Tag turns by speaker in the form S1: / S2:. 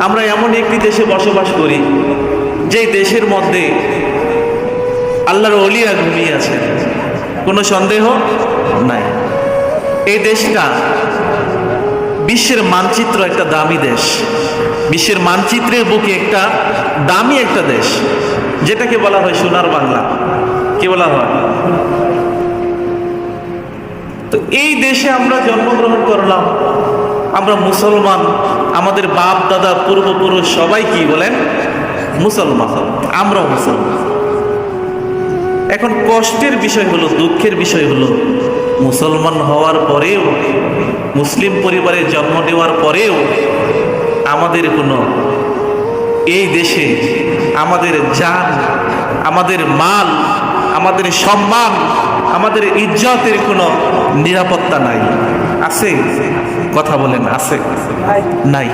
S1: আমরা এমন একটি দেশে বসবাস করি যে দেশের মধ্যে আল্লাহর অলিয়া ঘুমিয়ে আছে। কোনো সন্দেহ নাই। এই দেশটা বিশ্বের মানচিত্র একটা দামি দেশ। বিশ্বের মানচিত্রের বুকে একটা দামি একটা দেশ, যেটাকে বলা হয় সোনার বাংলা। কি বলা হয়? তো এই দেশে আমরা জন্মগ্রহণ করলাম। আমরা মুসলমান আমাদের বাপ, দাদা, পূর্বপুরুষ সবাই কি বলেন? মুসলমান। আমরা মুসলমান। এখন কষ্টের বিষয় হলো, দুঃখের বিষয় হলো, মুসলমান হওয়ার পরেও, মুসলিম পরিবারে জন্ম দেওয়ার পরেও আমাদের কোনো এই দেশে আমাদের জান, আমাদের মাল, আমাদের সম্মান, আমাদের ইজ্জতের কোনো নিরাপত্তা নাই। আছে? কথা বলেন আছে? নাই।